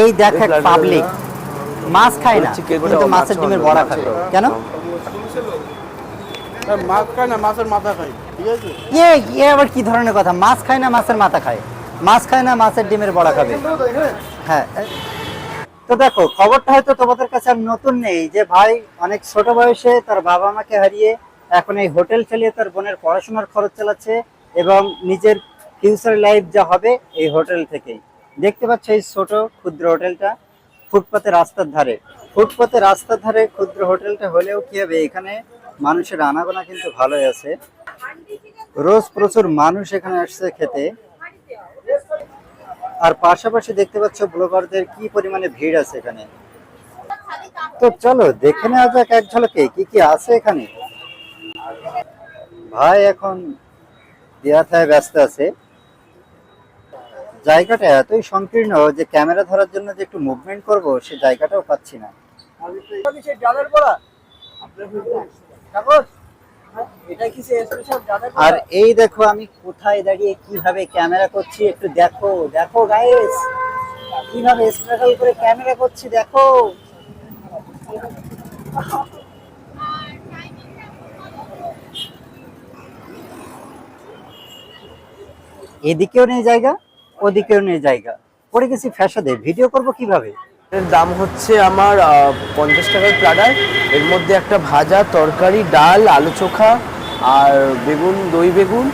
এই দেখে পাবলিক মাছ খায় না কিন্তু মাছের ডিমের বড়া খাবে। কেন? মাছ খায় না মাছের মাথা খাই ঠিক আছে? এ এ আবার কি ধরনের কথা? মাছ খায় না মাছের মাথা খায়। মাছ খায় না মাছের ডিমের বড়া খাবে। হ্যাঁ তো দেখো খবরটা হয়তো তোমাদের কাছে আর নতুন নেই যে ভাই অনেক ছোট বয়সে তার বাবা মাকে হারিয়ে এখন এই হোটেল চালিয়ে তার বোনের পড়াশোনার খরচ চালাচ্ছে এবং নিজের ফিউচার লাইফ যা হবে এই হোটেল থেকেই। দেখতে পাচ্ছ এই ছোট ক্ষুদ্র হোটেলটা ফুটপাতে রাস্তার ধারে। ফুটপাতে রাস্তার ধারে ক্ষুদ্র হোটেলটা হলেও কি হবে, এখানে মানুষের আনাগোনা কিন্তু ভালোই আছে। রোজ প্রচুর মানুষ এখানে আসছে খেতে। আর পাশাপাশি দেখতে পাচ্ছ ব্লগারদের কি পরিমাণে ভিড় আছে এখানে। তো চলো, দেখে নেওয়া যাক এক ঝলকে কি কি আছে এখানে। ভাই এখন দিয়াথায় ব্যস্ত আছে। জায়গাটা এতই সংকীর্ণ যে ক্যামেরা ধরার জন্য যে একটু মুভমেন্ট করব, সে জায়গাটাও পাচ্ছি না। আর এই দেখো, আমি কোথায় দাঁড়িয়ে কীভাবে ক্যামেরা করছি একটু দেখো। দেখো গাইস কীভাবে স্ট্রাগল করে ক্যামেরা করছি দেখো। এদিকেও নেই জায়গা ওদিকেও নেই জায়গা। পড়ে গেছি ফ্যাশনে ভিডিও করব কীভাবে? এর দাম হচ্ছে আমার পঞ্চাশ টাকার প্লাটার এর মধ্যে একটা ভাজা তরকারি ডাল আলু চোখা আর বেগুন দই বেগুন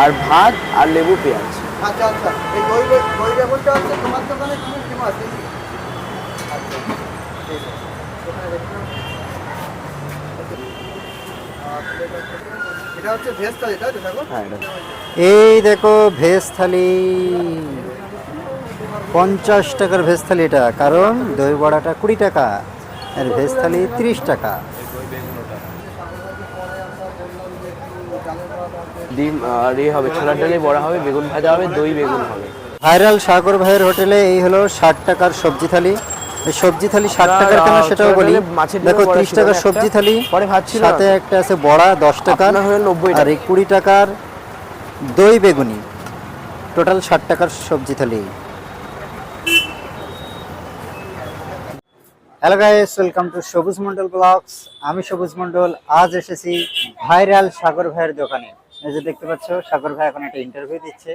আর ভাত আর লেবু পেঁয়াজ। আচ্ছা আচ্ছা। এই দই দই বেগুনটা হচ্ছে তোমার দোকানে কি ফেমাস এটা হচ্ছে ভেজ থালি তাই তো দেখো হ্যাঁ এই দেখো ভেজ থালি। পঞ্চাশ টাকার ভেজ থালি এটা কারণ দই বড়াটা কুড়ি টাকা আর ভেজ থালি তিরিশ টাকা। ডিম আর হবে ছোলার ডালে বড়া হবে বেগুন ভাজা হবে দই বেগুন হবে। ভাইরাল সাগর ভাইয়ের হোটেলে এই হলো ষাট টাকার সবজি থালি। সবজি থালি ষাট টাকার কেন সেটাও বলি। দেখো ত্রিশ টাকার সবজি থালি সাথে একটা আছে বড়া দশ টাকার আপনার হলো 90 আর টাকা। এই কুড়ি টাকার দই বেগুনি। টোটাল ষাট টাকার সবজি থালি। Hello guys welcome to Sabuj Mondal blogs আমি সবুজ মন্ডল আজ এসেছি ভাইরাল সাগর ভাইয়ের দোকানে। এই যে দেখতে পাচ্ছ সাগর ভাই এখন একটা ইন্টারভিউ দিচ্ছে।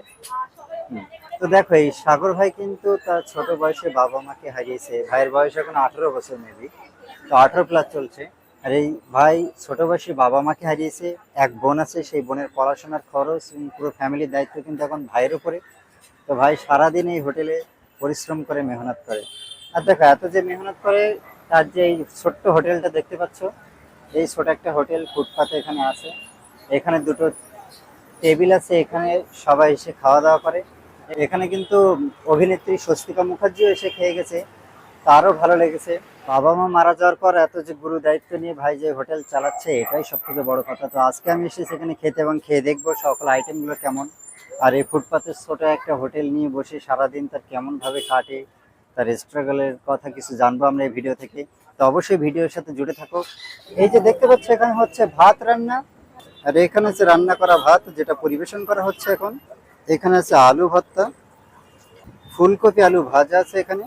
তো দেখো, এই সাগর ভাই কিন্তু তার ছোট বয়সে বাবা মাকে হারিয়েছে। ভাইয়ের বয়স এখন আঠারো বছর মেবি তো আঠারো প্লাস চলছে। আর এই ভাই ছোট বয়সে বাবা মাকে হারিয়েছে। এক বোন আছে, সেই বোনের পড়াশোনার খরচ পুরো ফ্যামিলির দায়িত্ব কিন্তু এখন ভাইয়ের উপরে। তো ভাই সারাদিন এই হোটেলে পরিশ্রম করে মেহনত করে। আর দেখো, এত যে মেহনত করে, তার যে এই ছোট্ট হোটেলটা দেখতে পাচ্ছ, এই ছোট একটা হোটেল ফুটপাতে এখানে আছে। এখানে দুটো টেবিল আছে, এখানে সবাই এসে খাওয়া দাওয়া করে। এখানে কিন্তু অভিনেত্রী স্বস্তিকা মুখার্জিও এসে খেয়ে গেছে। তারও ভালো লেগেছে। বাবা মা মারা যাওয়ার পর এত যে গুরু দায়িত্ব নিয়ে ভাই যে হোটেল চালাচ্ছে, এটাই সব থেকে বড় কথা। তো আজকে আমি এসে সেখানে খেতে এবং খেয়ে দেখব সকল আইটেমগুলো কেমন। আর এই ফুটপাতের ছোট একটা হোটেল নিয়ে বসে সারাদিন তার কেমনভাবে কাটে, তার স্ট্রাগলের কথা কিছু জানব আমরা এই ভিডিও থেকে। তো অবশ্যই ভিডিওর সাথে জুড়ে থাকো। এই যে দেখতে পাচ্ছ, এখানে হচ্ছে ভাত রান্না। আর এখানে হচ্ছে রান্না করা ভাত, যেটা পরিবেশন করা হচ্ছে এখন। এখানে আছে আলু ভর্তা ফুলকপি আলু ভাজা আছে এখানে।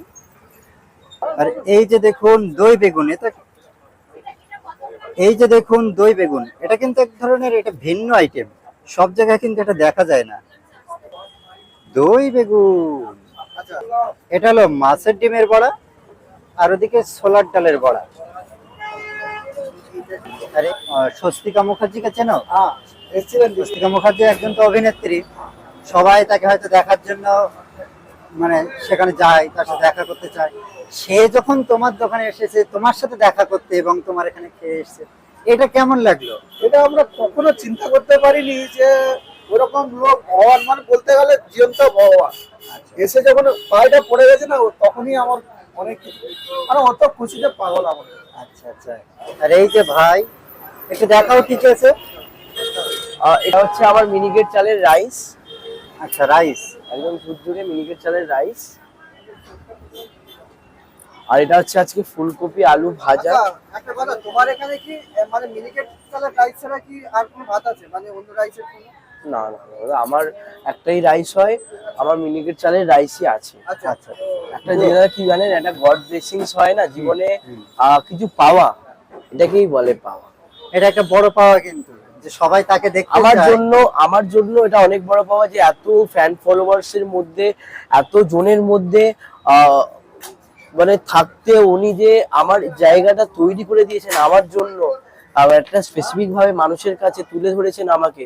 আর এই যে দেখুন দই বেগুন এটা এই যে দেখুন দই বেগুন এটা কিন্তু এক ধরনের এটা ভিন্ন আইটেম সব জায়গায় কিন্তু এটা দেখা যায় না। দই বেগুন এটা হলো মাছের ডিমের বড়া আর ওদিকে সোলার ডালের বড়া। আরে স্বস্তিকা মুখার্জিকে চেনো? হ্যাঁ স্বস্তিকা মুখার্জি একজন তো অভিনেত্রী। সবাই তাকে হয়তো দেখার জন্য মানে সেখানে যায় তার সাথে দেখা করতে চায়। সে যখন তোমার দোকানে এসেছে তোমার সাথে দেখা করতে এবং তোমার এখানে খেয়ে এসেছে এটা কেমন লাগল? এটা আমরা কখনো চিন্তা করতে পারিনি যে ওরকম লোক ভগবান মানে বলতে গেলে জীবন্ত ভগবান। এসে যখন পায়টা পড়ে গেছে না ও তখনই আমার অনেক মানে অত খুশিতে পাগল আমার। আচ্ছা আচ্ছা। আর এই যে ভাই একটু দেখাও কি আছে এটা হচ্ছে আমার মিনিকেট চালের রাইস আচ্ছা রাইস একদম ঝুরঝুরে মিনিকেট চালের রাইস আর এটা হচ্ছে আজকে ফুলকপি আলু ভাজা। আচ্ছা একটা কথা তোমার এখানে কি মানে মিনিকেট চালের রাইস ছাড়া কি আর কোনো ভাত আছে? মানে অন্য রাইসের কোনো? না না না, আমার একটাই রাইস হয় আমার মিনিকেট চালের রাইসই আছে। আচ্ছা আচ্ছা একটা যেটা কি জানেন একটা গড ব্লেসিংস হয় না জীবনে কিছু পাওয়া এটাকেই বলে পাওয়া। এটা একটা বড় পাওয়া কিন্তু। যে সবাই তাকে দেখতে আমার জন্য আমার জন্য এটা অনেক বড় পাওয়া যে এত ফ্যান ফলোয়ার্স এর মধ্যে এত জনের মধ্যে মানে থাকতে উনি যে আমার জায়গাটা তৈরি করে দিয়েছেন আমার জন্য একটা স্পেসিফিক ভাবে মানুষের কাছে তুলে ধরেছেন আমাকে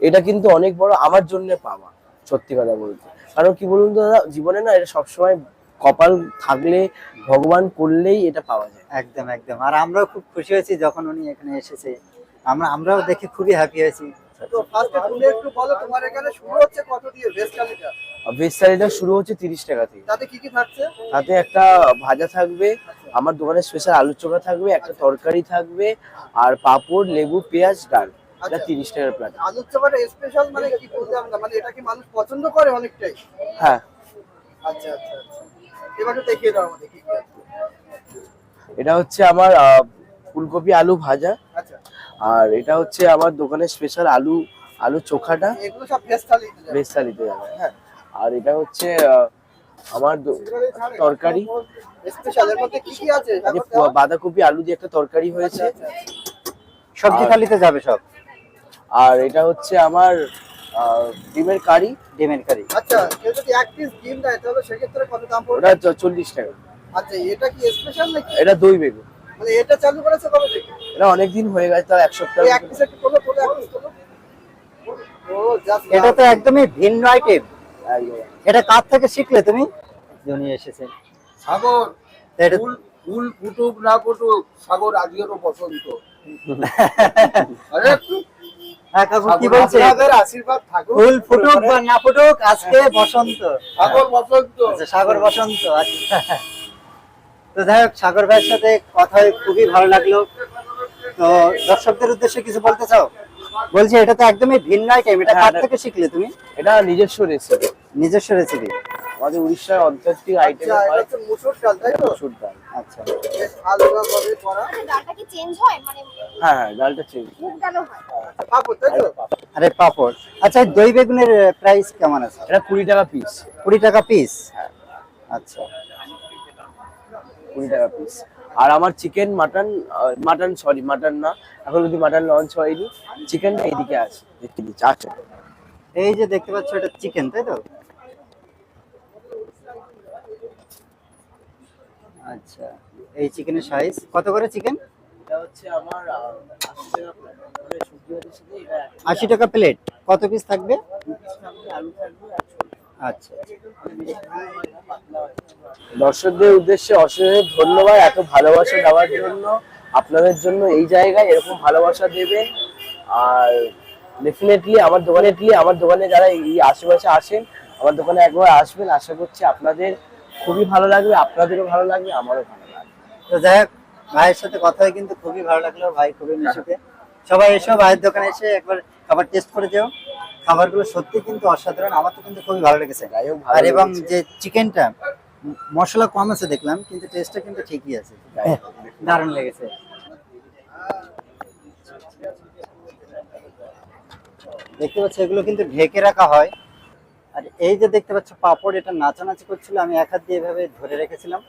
এটা কিন্তু অনেক বড় আমার জন্য পাওয়া সত্যি কথা বলতে। কারণ কি বলুন তো দাদা জীবনে না এটা সবসময় কপাল থাকলে ভগবান করলেই এটা পাওয়া যায়। একদম একদম। আর আমরাও খুব খুশি হয়েছি যখন উনি এখানে এসেছে। আমরা আমরাও দেখে খুবই হ্যাপি হয়েছি তো ফার্স্টে তুমি একটু বলো তোমার এখানে শুরু হচ্ছে ভেজ থালিটা? শুরু হচ্ছে তিরিশ টাকা থেকে। তাতে কি কি থাকছে? তাতে একটা ভাজা থাকবে আমার দোকানে স্পেশাল আলু চোখা থাকবে একটা তরকারি থাকবে আর পাঁপড় লেবু পেঁয়াজ ডাল। এটা আচ্ছা। তিরিশ টাকার প্লেট আলুর চপাটা স্পেশাল মানে কি বুঝলাম না? মানে এটা কি মানুষ পছন্দ করে অনেকটাই? হ্যাঁ। আচ্ছা আচ্ছা আচ্ছা। এবার দেখিয়ে দাও আমাদের কি কি এটা হচ্ছে আমার ফুলকপি আলু ভাজা আর এটা হচ্ছে আমার দোকানের স্পেশাল আলু আলু চোখাটা। এগুলো সব যাবে হ্যাঁ। আর এটা হচ্ছে আমার তরকারি। স্পেশাল এর মধ্যে কি কি আছে? আজকে বাঁধাকপি আলু দিয়ে একটা তরকারি হয়েছে। আচ্ছা, সবজি আর- থালিতে যাবে সব। আর এটা হচ্ছে আমার ডিমের কারি। ডিমের কারি। আচ্ছা কেউ যদি এক পিস ডিম দেয় তাহলে সেক্ষেত্রে কত দাম পড়বে? ওটা চল্লিশ টাকা। আচ্ছা এটা কি স্পেশাল নাকি? এটা দই বেগুন। মানে এটা চালু করেছে কবে থেকে? এটা অনেকদিন হয়ে গেছে তাও এক সপ্তাহ এক পিস একটু করল তোলো এক পিস তোলো ও জাস্ট এটা তো একদমই ভিন্ন আইটেম এটা কার থেকে শিখলে তুমি? এসেছেন। সাগর এটা ফুল ফুল ফুটুক না ফুটুক সাগর আজকেরও বসন্ত। আরে হ্যাঁ কি বলছে আশীর্বাদ থাকুক। ফুল ফুটুক বা না ফুটুক আজকে বসন্ত। সাগর বসন্ত। আচ্ছা সাগর বসন্ত আচ্ছা। তো যাই হোক সাগর ভাইয়ের সাথে কথা হয়ে খুবই ভালো লাগল। তো দর্শকদের উদ্দেশ্যে কিছু বলতে চাও? বলছি এটা তো একদমই ভিন্ন আইটেম এটা হ্যাঁ, কার এটা- থেকে শিখলে তুমি? এটা নিজস্ব রেসিপি নিজস্ব রেসিপি আমাদের উড়িষ্যার অন্তর্জাতিক আইটেম আচ্ছা এটা হচ্ছে মুসুর ডাল তাই তো? মসুর ডাল। আচ্ছা। আলাদা ভাবে করা মানে ডালটা কি চেঞ্জ হয়? মানে হ্যাঁ হ্যাঁ ডালটা চেঞ্জ মুগ ডালও হয়। আচ্ছা, পাপড় তাই তো? আরে পাপড়। আচ্ছা এই দই বেগুনের প্রাইস কেমন আছে? এটা কুড়ি টাকা পিস কুড়ি টাকা পিস আচ্ছা। কুড়ি টাকা পিস আর আমার chicken mutton mutton sorry mutton না। এখন যদি মাটন লঞ্চ হয়নি চিকেনটা এইদিকে আছে। দেখতে দিচ্ছি আচ্ছা এই যে দেখতে পাচ্ছ এটা চিকেন তাই তো? আচ্ছা এই চিকেনের সাইজ কত করে চিকেন আশি টাকা plate। মানে প্লেট কত পিস থাকবে? আলু থাকবে, আচ্ছা দর্শকদের উদ্দেশ্যে অসংখ্য ধন্যবাদ এত ভালোবাসা দেওয়ার জন্য। আপনাদের জন্য এই জায়গায় এরকম ভালোবাসা দেবে। আর ডেফিনেটলি আমার দোকানে আমার দোকানে যারা এই আশেপাশে আসেন, আমার দোকানে একবার আসবেন। আশা করছি আপনাদের খুবই ভালো লাগবে, আপনাদেরও ভালো লাগবে, আমারও ভালো লাগবে। তো যাই হোক, ভাইয়ের সাথে কথা হয়ে কিন্তু খুবই ভালো লাগল, ভাই খুবই মিশুকে। সবাই এসো, ভাইয়ের দোকানে এসে একবার খাবার টেস্ট করে যেও। খাবারগুলো সত্যি কিন্তু অসাধারণ আমার তো কিন্তু খুবই ভালো লেগেছে। আর এবং যে চিকেনটা মশলা কম আছে দেখলাম কিন্তু টেস্টটা কিন্তু ঠিকই আছে। দারুণ লেগেছে। দেখতে পাচ্ছ এগুলো কিন্তু ঢেকে রাখা হয়। আর এই যে দেখতে পাচ্ছ পাপড় এটা নাচানাচি করছিল আমি এক হাত দিয়ে এভাবে ধরে রেখেছিলাম।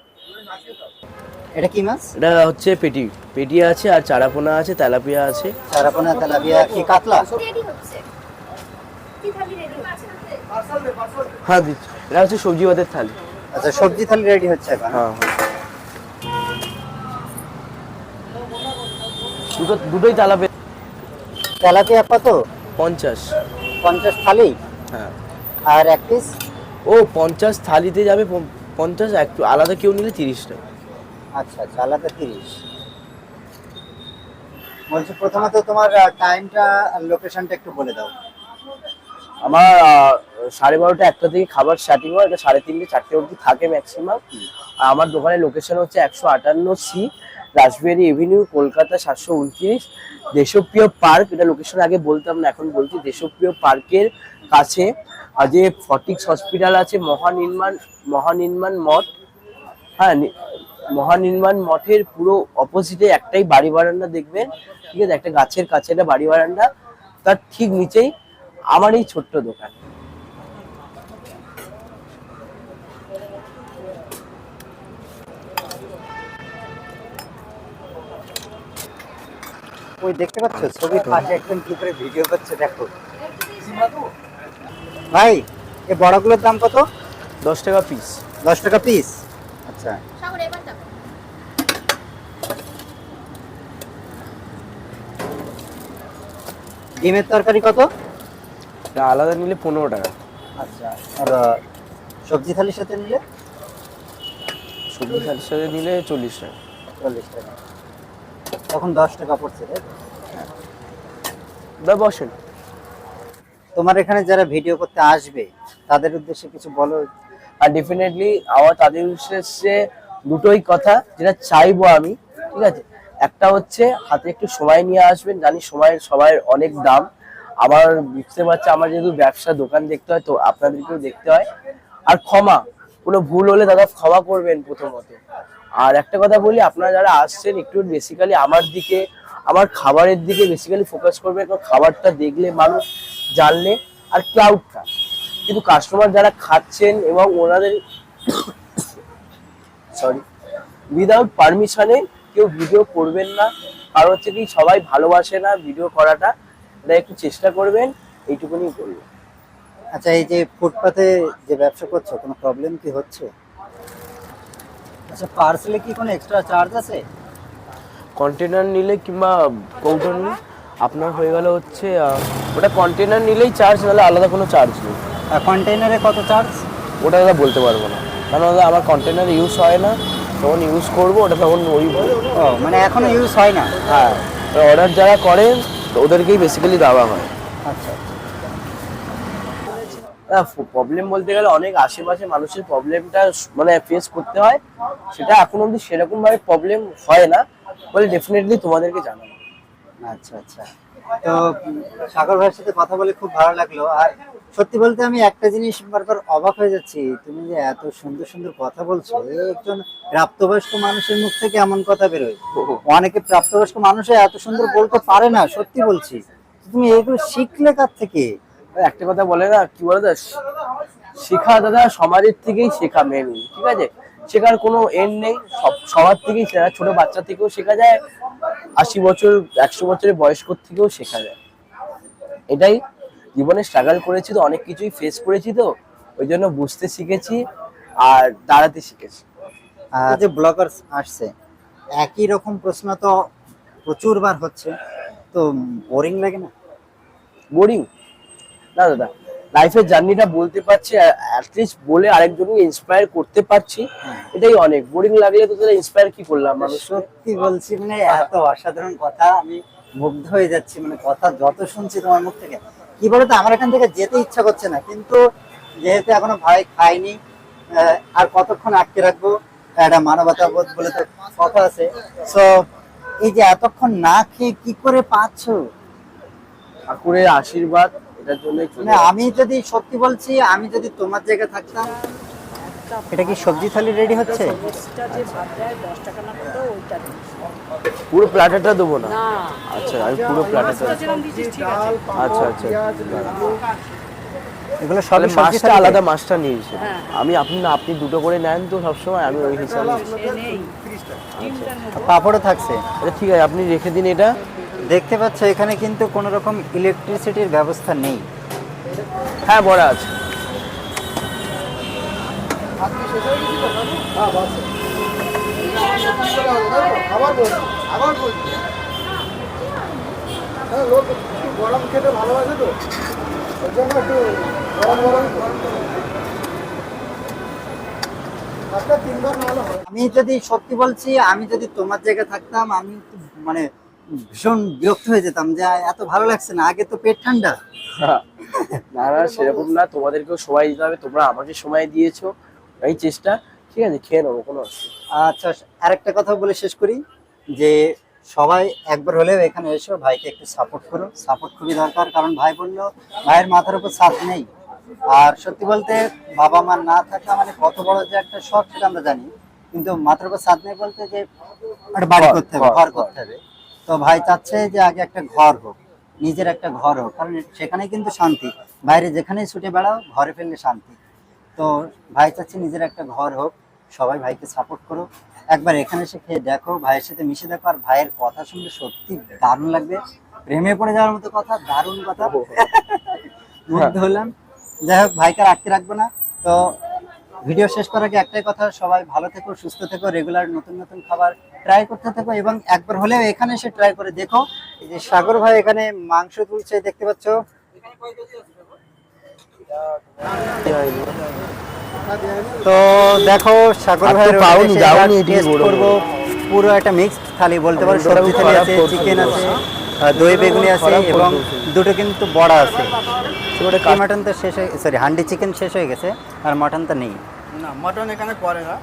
এটা কি মাছ? এটা হচ্ছে পেটি। পেটি আছে আর চারাপোনা আছে তেলাপিয়া আছে। চারাপোনা তেলাপিয়া কি কাতলা রেডি হচ্ছে কি থালি রেডি হচ্ছে হ্যাঁ দিচ্ছি। এটা হচ্ছে সবজি ভাতের থালি। আচ্ছা সবজি থালি রেডি হচ্ছে এখন। হ্যাঁ হ্যাঁ। দুটো দুটোই তেলাপিয়া তেলাপিয়া কত পঞ্চাশ। পঞ্চাশ থালি? হ্যাঁ। আর এক পিস ও পঞ্চাশ থালিতে যাবে প- পঞ্চাশ একটু আলাদা কেউ নিলে তিরিশটা। আচ্ছা আচ্ছা আলাদা তিরিশ। বলছি প্রথমত তোমার টাইমটা লোকেশনটা একটু বলে দাও। আমার সাড়ে বারোটা একটা থেকে খাবার স্টার্টিং হয়, এটা সাড়ে তিনটে, চারটে অবধি থাকে ম্যাক্সিমাম আর আমার দোকানের লোকেশন হচ্ছে একশো আটান্ন সি রাসবিহারি এভিনিউ কলকাতা সাতশো উনত্রিশ। দেশপ্রিয় পার্ক এটা লোকেশন আগে বলতাম না, এখন বলছি দেশপ্রিয় পার্কের কাছে। আর যে ফটিক্স হসপিটাল আছে, মহানির্মাণ মহানির্মাণ মঠ হ্যাঁ মহানির্মাণ মঠের পুরো অপোজিটে একটাই বাড়ি বারান্দা দেখবেন। ঠিক আছে, একটা গাছের কাছে একটা বাড়ি বারান্দা। তার ঠিক নিচেই আমার এই ছোট্ট দোকান। ওই দেখতে পাচ্ছ? ছবি পাশে একদম কি করে ভিডিও করছে দেখো। ভাই এই বড়গুলোর দাম কত? দশ টাকা পিস দশ টাকা পিস আচ্ছা। ডিমের তরকারি কত? আলাদা নিলে পনেরো টাকা। আচ্ছা আর সবজি থালির সাথে নিলে? সবজি থালির সাথে নিলে চল্লিশ টাকা। চল্লিশ টাকা। তখন দশ টাকা পড়ছে? দা বসেন। তোমার এখানে যারা ভিডিও করতে আসবে তাদের উদ্দেশ্যে কিছু বলো? আর ডেফিনেটলি আমার তাদের উদ্দেশ্যে দুটোই কথা যেটা চাইব আমি ঠিক আছে? একটা হচ্ছে হাতে একটু সময় নিয়ে আসবেন জানি সময়ের সবার অনেক দাম। আমার বুঝতে পারছি, আমার যেহেতু ব্যবসা দোকান দেখতে হয়, তো আপনাদেরকেও দেখতে হয়। আর ক্ষমা, কোনো ভুল হলে দাদা ক্ষমা করবেন প্রথমত। আর একটা কথা বলি, আপনারা যারা আসছেন, একটু বেসিক্যালি আমার দিকে, আমার খাবারের দিকে বেসিক্যালি ফোকাস করবে কারণ খাবারটা দেখলে মানুষ জানলে, আর ক্লাউডটা কিন্তু কাস্টমার যারা খাচ্ছেন এবং ওনাদের সরি উইদাউট পারমিশনে কেউ ভিডিও করবেন না। কারণ হচ্ছে কি, সবাই ভালোবাসে না ভিডিও করাটা। এটা একটু চেষ্টা করবেন এইটুকুনি বলব। আচ্ছা এই যে ফুটপাতে যে ব্যবসা করছ কোনো প্রবলেম কি হচ্ছে? আচ্ছা পার্সেলে কি কোনো এক্সট্রা চার্জ আছে? কন্টেনার নিলে কিংবা কৌটো নিলে আপনার হয়ে গেল হচ্ছে ওটা কন্টেনার নিলেই চার্জ নাহলে আলাদা কোনো চার্জ নেই। কন্টেইনারে কত চার্জ ওটা দাদা বলতে পারব না। কারণ দাদা আমার কন্টেনার ইউজ হয় না তখন ইউজ করব ওটা তখন ওই মানে এখনও ইউজ হয় না? হ্যাঁ অর্ডার যারা করেন তো ওদেরকেই বেসিক্যালি দেওয়া হয়। আচ্ছা প্রবলেম বলতে গেলে অনেক আশেপাশে মানুষের প্রবলেমটা মানে ফেস করতে হয়। সেটা এখন অবধি সেরকম ভাবে প্রবলেম হয় না বলে ডেফিনেটলি তোমাদেরকে জানাব। আচ্ছা আচ্ছা। তো সাগর ভাইয়ের সাথে কথা বলে খুব ভালো লাগল। আর সত্যি বলতে আমি একটা জিনিস বারবার অবাক হয়ে যাচ্ছি। তুমি যে এত সুন্দর সুন্দর কথা বলছো একজন প্রাপ্তবয়স্ক মানুষের মুখ থেকে এমন কথা বেরোয়। অনেকে প্রাপ্তবয়স্ক মানুষে এত সুন্দর বলতে পারে না, সত্যি বলছি। তুমি এগুলো শিখলে কার থেকে? একটা কথা বলে না, কি বলে শেখা দাদা সমাজের থেকেই শেখা মেন ঠিক আছে? শেখার কোনো এন্ড নেই। সব, সবার থেকেই শেখা। ছোট বাচ্চা থেকেও শেখা যায়। আশি বছর, একশো বছরের বয়স্ক থেকেও শেখা যায়। এটাই জীবনে স্ট্রাগল করেছি তো অনেক কিছুই ফেস করেছি তো ওই জন্য বুঝতে শিখেছি আর দাঁড়াতে শিখেছি। আর যে ব্লগার আসছে একই রকম প্রশ্ন তো প্রচুরবার হচ্ছে তো বোরিং লাগে না? বোরিং না দাদা লাইফের জার্নিটা বলতে পারছি অ্যাটলিস্ট বলে আরেকজনকে ইন্সপায়ার করতে পারছি এটাই অনেক। বোরিং লাগলে তো তাহলে ইন্সপায়ার কি করলাম মানুষ সত্যি বলছি মানে এত অসাধারণ কথা আমি মুগ্ধ হয়ে যাচ্ছি মানে কথা যত শুনছি তোমার মুখ থেকে কি বলতো আমার এখান থেকে যেতে ইচ্ছা করছে না কিন্তু যেহেতু এখনও ভাই খাইনি আর কতক্ষণ আটকে রাখব একটা মানবতা বোধ বলে তো কথা আছে। তো এই যে এতক্ষণ না খেয়ে কি করে পাচ্ছ ঠাকুরের আশীর্বাদ এটার জন্য মানে আমি যদি সত্যি বলছি আমি যদি তোমার জায়গায় থাকতাম এটা কি সবজি থালি রেডি হচ্ছে? পুরো প্ল্যাটারটা দেবো না? আচ্ছা আমি পুরো প্ল্যাটারটা আচ্ছা আচ্ছা। এগুলো তাহলে মাছটা আলাদা মাছটা নিয়েছে আমি আপনি না আপনি দুটো করে নেন তো সবসময় আমি ওই হিসাবে পাপড়ও থাকছে? আচ্ছা ঠিক আছে আপনি রেখে দিন এটা। দেখতে পাচ্ছ এখানে কিন্তু কোনো রকম ইলেকট্রিসিটির ব্যবস্থা নেই। হ্যাঁ বড়া আছে। হ্যাঁ, হয় আমি যদি সত্যি বলছি আমি যদি তোমার জায়গায় থাকতাম আমি মানে ভীষণ বিরক্ত হয়ে যেতাম যে এত ভালো লাগছে না আগে তো পেট ঠান্ডা। না না সেরকম না তোমাদেরকেও সময় দিতে হবে তোমরা আমাকে সময় দিয়েছ। এই চেষ্টা ঠিক আছে খেয়ে নেব কোনো। আচ্ছা আরেকটা কথা বলে শেষ করি যে সবাই একবার হলেও এখানে এসো ভাইকে একটু সাপোর্ট করো। সাপোর্ট খুবই দরকার কারণ ভাই বলল ভাইয়ের মাথার উপর ছাদ নেই। আর সত্যি বলতে বাবা মা না থাকা মানে কত বড় যে একটা শখ সেটা আমরা জানি। কিন্তু মাত্র ছাদ নেই বলতে যে একটা বাড়ি করতে হবে ঘর। করতে হবে। তো ভাই চাচ্ছে যে আগে একটা ঘর হোক নিজের একটা ঘর হোক কারণ সেখানে কিন্তু শান্তি। বাইরে যেখানেই ছুটে বেড়াও ঘরে ফেললে শান্তি। তো ভাই চাচ্ছে নিজের একটা ঘর হোক সবাই ভাইকে সাপোর্ট করো একবার এখানে এসে খেয়ে দেখো ভাইয়ের সাথে মিশে দেখো আর ভাইয়ের কথা শুনলে সত্যি দারুণ লাগবে। প্রেমে পড়ে যাওয়ার মতো কথা দারুণ কথা। মুগ্ধ হলাম। যাই হোক ভাইকে আটকে রাখব না। তো ভিডিও শেষ করার আগে একটাই কথা সবাই ভালো থেকো সুস্থ থেকো রেগুলার নতুন নতুন খাবার ট্রাই করতে থাকো এবং একবার হলেও এখানে এসে ট্রাই করে দেখো। এই যে সাগর ভাই এখানে মাংস তুলছে দেখতে পাচ্ছ? তো দেখো সাগর ভাই পাওনি, যাওনি এটি করব পুরো একটা মিক্সড থালি বলতে পারো সবজি থালি আছে চিকেন আছে দই বেগুনি আছে এবং দুটো কিন্তু বড়া আছে। সেটা কি মাটন তো শেষ হয়ে সরি হান্ডি চিকেন শেষ হয়ে গেছে আর মাটনটা তো নেই। না মাটন এখানে করে না।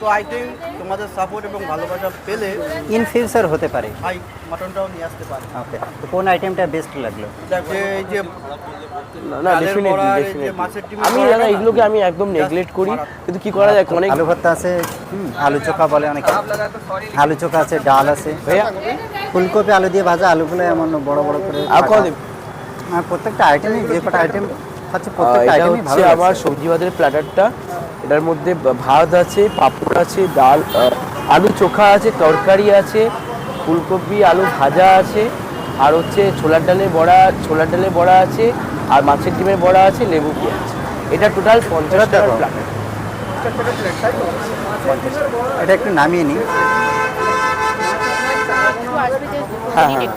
তো আই থিঙ্ক তোমাদের সাপোর্ট এবং ভালোবাসা পেলে ইন ফিউচার হতে পারে। ভাই মাটনটাও নিয়ে আসতে পারে। ওকে তো কোন আইটেমটা বেস্ট লাগল? যে এই যে না আমি দাদা এগুলোকে আমি একদম নেগলেক্ট করি। কিন্তু কি করা যায়? অনেক আলু ভর্তা আছে হুম, আলু চোখা বলে অনেকে। আলু চোখা আছে ডাল আছে। ভাইয়া ফুলকপি আলু দিয়ে ভাজা আলুগুলো এমন বড় বড় করে আর। আর প্রত্যেকটা আইটেমই যে কটা আইটেম আছে আহ, প্রত্যেকটা এটা আইটেমই ভালো হচ্ছে আমার। সবজি ভাতের প্ল্যাটারটা এটার মধ্যে ভাত আছে পাঁপড় আছে ডাল আলু চোখা আছে তরকারি আছে ফুলকপি আলু ভাজা আছে আর হচ্ছে ছোলার ডালের বড়া ছোলার ডালের বড়া আছে আর মাছের ডিমের বড়া আছে লেবু পেঁয়াজ এটা টোটাল পঞ্চাশ টাকার দেখো। প্ল্যাটার এটা একটু নামিয়ে নিই। হ্যাঁ হ্যাঁ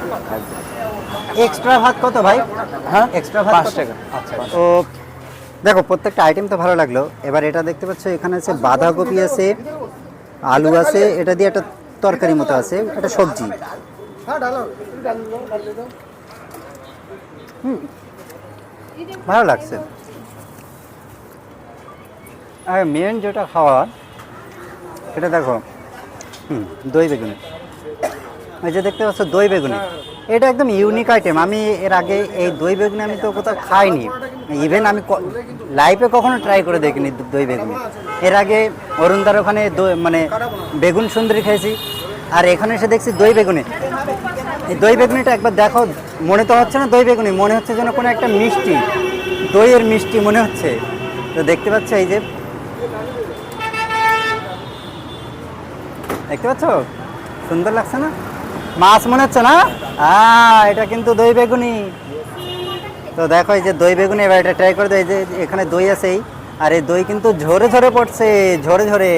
এক্সট্রা ভাত কত ভাই? হ্যাঁ? এক্সট্রা ভাত পাঁচ কত? টাকা। আচ্ছা তো দেখো প্রত্যেকটা আইটেম তো ভালো লাগল। এবার এটা দেখতে পাচ্ছ এখানে আছে বাঁধাকপি আছে আলু আছে এটা দিয়ে একটা তরকারি মতো আছে এটা সবজি। হুম, ভালো লাগছে। আর মেন যেটা খাওয়া সেটা দেখো হুম দই বেগুনি। এই যে দেখতে পাচ্ছ দই বেগুনি, এটা একদম ইউনিক আইটেম আমি এর আগে এই দই বেগুনি আমি তো কোথাও খাইনি। ইভেন আমি লাইফে কখনো ট্রাই করে দেখিনি দই বেগুনি। এর আগে অরুণদার ওখানে মানে বেগুন সুন্দরী খেয়েছি। আর এখানে এসে দেখছি দই বেগুনি। এই দই বেগুনিটা একবার দেখো, মনে তো হচ্ছে না দই বেগুনি, মনে হচ্ছে যেন কোনো একটা মিষ্টি। দইয়ের মিষ্টি মনে হচ্ছে। তো দেখতে পাচ্ছ এই যে। দেখতে পাচ্ছ? সুন্দর লাগছে না? মাছ মনে হচ্ছে না? আহ, এটা কিন্তু দই বেগুনি। তো দেখো এই যে দই বেগুনি, এবার এটা ট্রাই করে দেয় যে এখানে দই আছে এই আর এই দই কিন্তু ঝরে ঝরে পড়ছে, ঝরে ঝরে।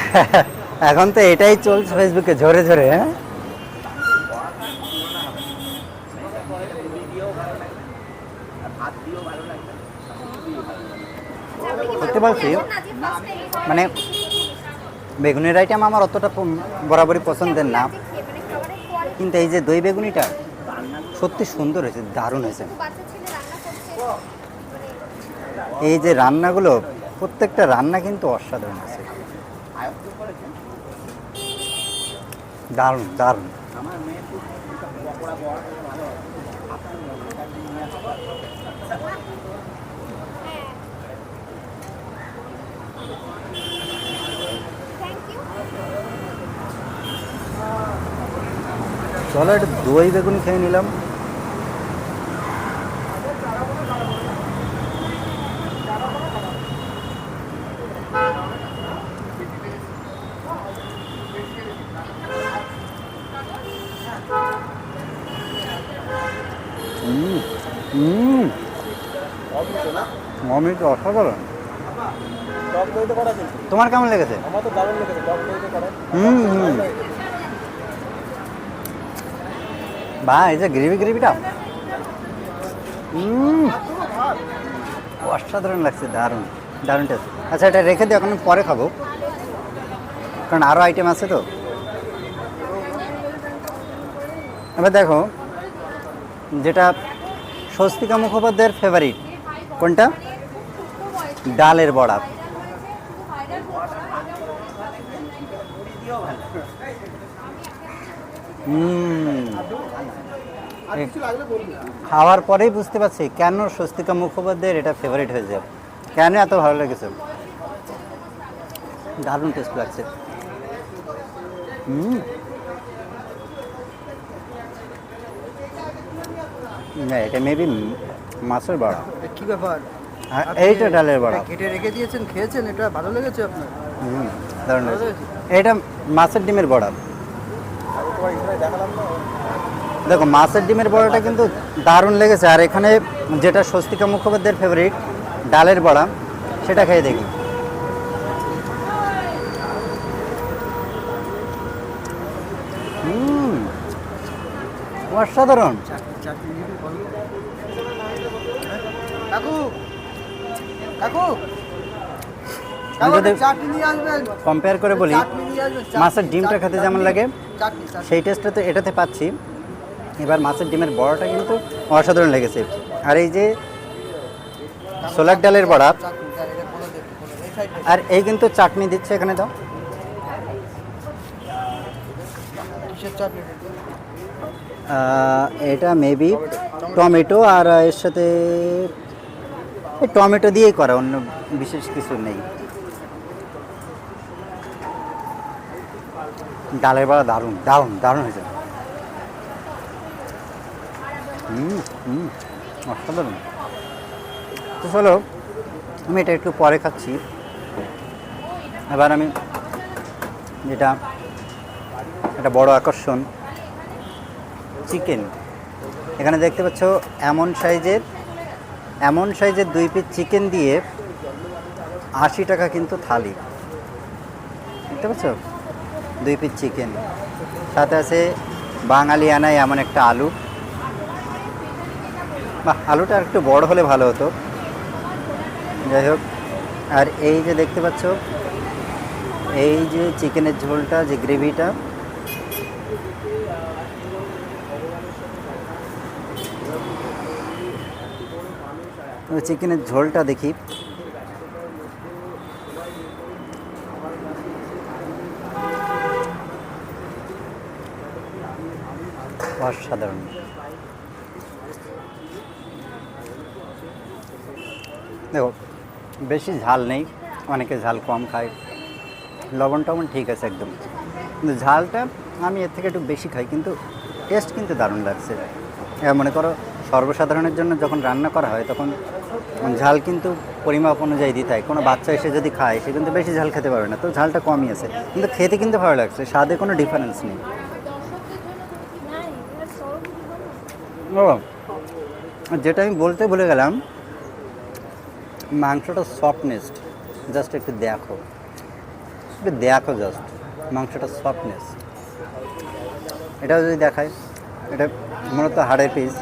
এখন তো এটাই চলছে ফেসবুকে ঝরে ঝরে হ্যাঁ? মানে বেগুনের আইটেম আমার অতটা বরাবরই পছন্দের না। কিন্তু এই যে দই বেগুনিটা, সত্যি সুন্দর হয়েছে, দারুণ হয়েছে। এই যে রান্নাগুলো, প্রত্যেকটা রান্না কিন্তু অসাধারণ আছে। দারুণ দারুণ। চলো একটু দই বেগুন খেয়ে নিলাম। হুম হুম অমৃত অসাধারণ। তোমার কেমন লেগেছে? আমার তো দারুণ লেগেছে হুম হুম। এই যে গ্রেভি, গ্রেভিটা। অসাধারণ লাগছে, দারুণ দারুণ টেস্ট আচ্ছা এটা রেখে দিও, এখন পরে খাব। কারণ আরও আইটেম আছে তো। এবার দেখো, যেটা স্বস্তিকা মুখোপাধ্যায়ের ফেভারিট কোনটা? ডালের বড়া। হুম খাওয়ার পরেই বুঝতে পারছি কেন স্বস্তিকা মুখোপাধ্যায়ের এটা ফেভারিট হয়ে যায় কেন এত ভালো লেগেছে? দারুণ টেস্ট লাগছে। হুম। না এটা মেবি মাছের বড়া। কি ব্যাপার? এইটা ডালের বড়া। কেটে রেখে দিয়েছেন খেয়েছেন এটা ভালো লেগেছে আপনার? হুম দারুণ লেগেছে? এটা মাছের ডিমের বড়া। দেখো মাছের ডিমের বড়াটা কিন্তু দারুণ লেগেছে। আর এখানে যেটা স্বস্তিকা মুখোপাধ্যায়ের ফেভারিট ডালের বড়া সেটা খেয়ে দেখি। অসাধারণ। কাকু কাকু যদি কম্পেয়ার করে বলি মাছের ডিমটা খেতে যেমন লাগে সেই টেস্টটা তো এটাতে পাচ্ছি। এবার মাছের ডিমের বড়াটা কিন্তু অসাধারণ লেগেছে। আর এই যে সোলার ডালের বড়া আর এই কিন্তু চাটনি দিচ্ছে এখানে দাও। এটা মেবি টমেটো আর এর সাথে টমেটো দিয়েই করা অন্য বিশেষ কিছু নেই। ডালের বড়া দারুণ দারুণ দারুণ হয়েছে। হুম হুম। অসাধারণ তো চলো, আমি এটা একটু পরে খাচ্ছি। এবার আমি যেটা একটা বড় আকর্ষণ। চিকেন। এখানে দেখতে পাচ্ছ, এমন সাইজের এমন সাইজের দুই পিস চিকেন দিয়ে আশি টাকা কিন্তু থালি। দেখতে পাচ্ছ? দুই পিস চিকেন। সাথে আছে বাঙালি আনায় এমন একটা আলু। আলুটা একটু বড় হলে ভালো হতো। যাই হোক, আর এই যে দেখতে পাচ্ছ, এই যে চিকেনের ঝোলটা, যে গ্রেভিটা চিকেনের ঝোলটা দেখি। অসাধারণ। দেখো বেশি ঝাল নেই অনেকে ঝাল কম খায়। লবণ টবণ ঠিক আছে একদম। কিন্তু ঝালটা আমি এর থেকে একটু বেশি খাই কিন্তু টেস্ট কিন্তু দারুণ লাগছে। মনে করো সর্বসাধারণের জন্য যখন রান্না করা হয় তখন ঝাল কিন্তু পরিমাপ অনুযায়ী দিতে হয়। কোনো বাচ্চা এসে যদি খায় সে কিন্তু বেশি ঝাল খেতে পারবে না। তো ঝালটা কমই আছে। কিন্তু খেতে কিন্তু ভালো লাগছে স্বাদে কোনো ডিফারেন্স নেই। ও যেটা আমি বলতে ভুলে গেলাম মাংসটা সফটনেস জাস্ট একটু দেখো। একটু দেখো জাস্ট মাংসটা সফটনেস এটাও যদি দেখায় এটা মূলত হাড়ের পিস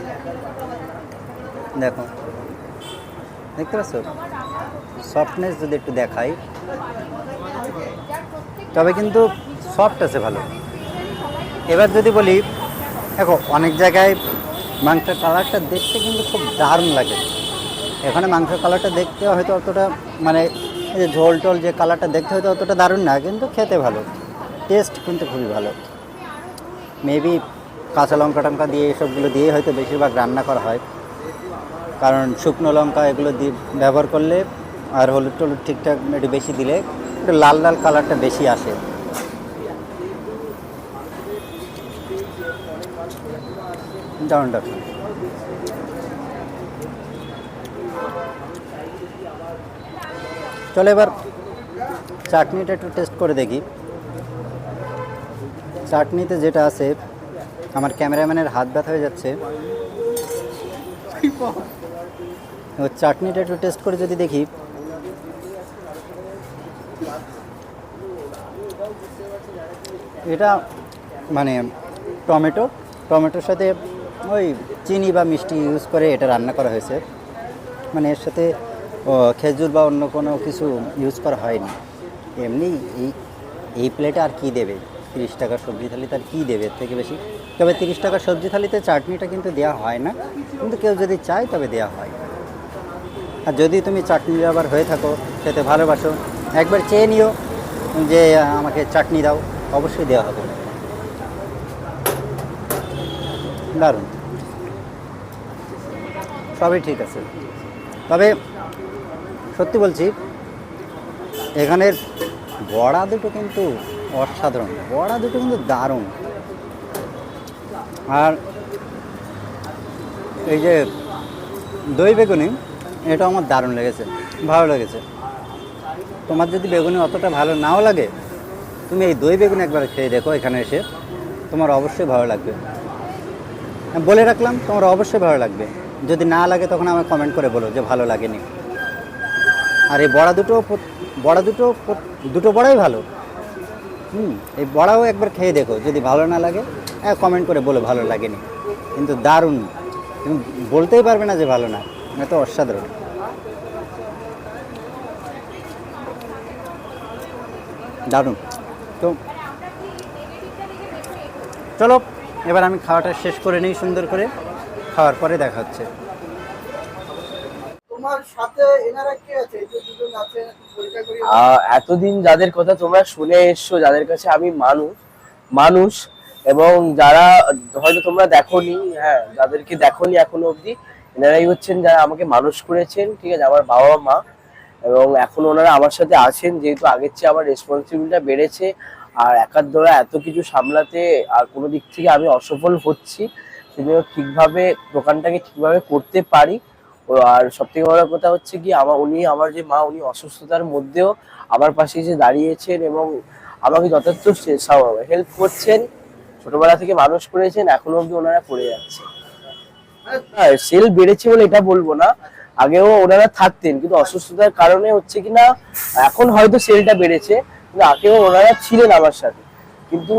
দেখো। দেখতে পাচ্ছ? সফটনেস যদি একটু দেখাই, তবে কিন্তু সফট আছে ভালো। এবার যদি বলি, দেখো, অনেক জায়গায় মাংসের কালারটা দেখতে কিন্তু খুব দারুণ লাগে। এখানে মাংসের কালারটা দেখতে হয়তো অতটা মানে এই যে ঝোল টোল যে কালারটা দেখতে হয়তো অতটা দারুণ না, কিন্তু খেতে ভালো। টেস্ট কিন্তু খুবই ভালো। মেবি কাঁচা লঙ্কা টঙ্কা দিয়ে এসবগুলো দিয়ে হয়তো বেশিরভাগ রান্না করা হয়। কারণ শুকনো লঙ্কা এগুলো দিয়ে ব্যবহার করলে আর হলুদ টলুদ ঠিকঠাক একটু বেশি দিলে একটু লাল লাল কালারটা বেশি আসে। দারুণ চলো এবার চাটনিটা একটু টেস্ট করে দেখি। চাটনিতে যেটা আছে আমার ক্যামেরাম্যানের হাত ব্যথা হয়ে যাচ্ছে। এবার চাটনিটা একটু টেস্ট করে যদি দেখি। এটা মানে টমেটো টমেটোর সাথে ওই চিনি বা মিষ্টি ইউজ করে এটা রান্না করা হয়েছে। মানে এর সাথে ও, খেজুর বা অন্য কোনো কিছু ইউজ করা হয়নি। এমনি এই এই প্লেটে আর কি দেবে? তিরিশ টাকার সবজি থালিতে আর কী দেবে এর থেকে বেশি? তবে তিরিশ টাকার সবজি থালিতে চাটনিটা কিন্তু দেওয়া হয় না। কিন্তু কেউ যদি চায় তবে দেওয়া হয়। আর যদি তুমি চাটনি আবার হয়ে থাকো, খেতে ভালোবাসো, একবার চেয়ে নিও যে, আমাকে চাটনি দাও, অবশ্যই দেওয়া হবে। দারুণ। সবই ঠিক আছে। তবে সত্যি বলছি, এখানের বড়া দুটো কিন্তু অসাধারণ। বড়া দুটো কিন্তু দারুণ। আর এই যে দই বেগুনি, এটা আমার দারুণ লেগেছে, ভালো লেগেছে। তোমার যদি বেগুনি অতটা ভালো নাও লাগে, তুমি এই দই বেগুনি একবার খেয়ে দেখো এখানে এসে। তোমার অবশ্যই ভালো লাগবে। বলে রাখলাম, তোমার অবশ্যই ভালো লাগবে। যদি না লাগে তখন আমাকে কমেন্ট করে বলো যে ভালো লাগেনি। আর এই বড়া দুটো বড়া দুটো দুটো বড়াই ভালো। হুম, এই বড়াও একবার খেয়ে দেখো, যদি ভালো না লাগে হ্যাঁ কমেন্ট করে বলো ভালো লাগেনি। কিন্তু দারুণ। তুমি বলতেই পারবে না যে ভালো না এত অসাধারণ। দারুণ। তো চলো, এবার আমি খাওয়াটা শেষ করে নিই সুন্দর করে। খাওয়ার পরে দেখা হচ্ছে। এতদিন যাদের কথা তোমরা শুনে এসছো, যাদের কাছে আমি মানুষ মানুষ, এবং যারা হয়তো তোমরা দেখোনি হ্যাঁ যাদেরকে দেখোনি এখনও অবধি, এনারাই হচ্ছেন যারা আমাকে মানুষ করেছেন, ঠিক আছে, আমার বাবা মা, এবং এখন ওনারা আমার সাথে আছেন, যেহেতু আগের চেয়ে আমার রেসপন্সিবিলিটিটা বেড়েছে, আর একার দ্বারা এত কিছু সামলাতে আর কোনো দিক থেকে আমি অসফল হচ্ছি, সেজন্য ঠিকভাবে দোকানটাকে ঠিকভাবে করতে পারি। আর সব থেকে বড় কথা হচ্ছে কি আমার উনি আমার যে মা উনি অসুস্থতার মধ্যেও আমার পাশে এসে দাঁড়িয়েছেন এবং আমাকে যথার্থ হেল্প করছেন ছোটবেলা থেকে মানুষ করেছেন এখনও অবধি ওনারা করে যাচ্ছে হ্যাঁ সেল বেড়েছে বলে এটা বলব না আগেও ওনারা থাকতেন কিন্তু অসুস্থতার কারণে হচ্ছে কি না এখন হয়তো সেলটা বেড়েছে কিন্তু আগেও ওনারা ছিলেন আমার সাথে কিন্তু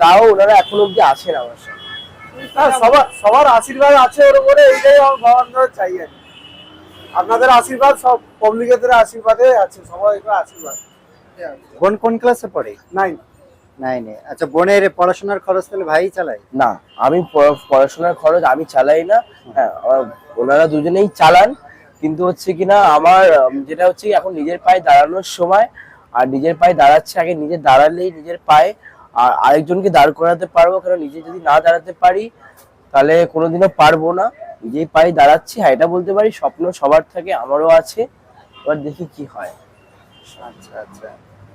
তাও ওনারা এখন অবধি আছেন আমার সাথে হ্যাঁ, সবার সবার আশীর্বাদ আছে ওর উপরে এইটাই আমার ভগবান চাই আর। আপনাদের আশীর্বাদ সব পাবলিকের আশীর্বাদে আছে সবাই আশীর্বাদ। বোন কোন ক্লাসে পড়ে? নাই নাইনে আচ্ছা বোনের পড়াশোনার খরচ তাহলে ভাই চালায়? না আমি পড়াশোনার খরচ আমি চালাই না। হ্যাঁ ওনারা দুজনেই চালান কিন্তু হচ্ছে কিনা আমার যেটা হচ্ছে এখন নিজের পায়ে দাঁড়ানোর সময় আর নিজের পায়ে দাঁড়াচ্ছে আগে নিজে দাঁড়ালেই নিজের পায়ে আর আরেকজনকে দাঁড় করাতে পারব কারণ নিজে যদি না দাঁড়াতে পারি তাহলে কোনোদিনও পারব না। যে পায়ে দাঁড়াচ্ছি হ্যাঁ এটা বলতে পারি, স্বপ্ন সবার থাকে আমারও আছে। এবার দেখি কি হয়। আচ্ছা আচ্ছা।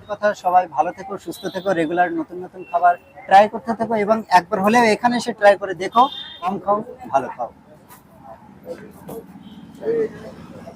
কথা সবাই ভালো থেকো, সুস্থ থেকো, রেগুলার নতুন নতুন খাবার ট্রাই করতে থাকো এবং একবার হলেও এখানে এসে ট্রাই করে দেখো, কম খাও, ভালো খাও।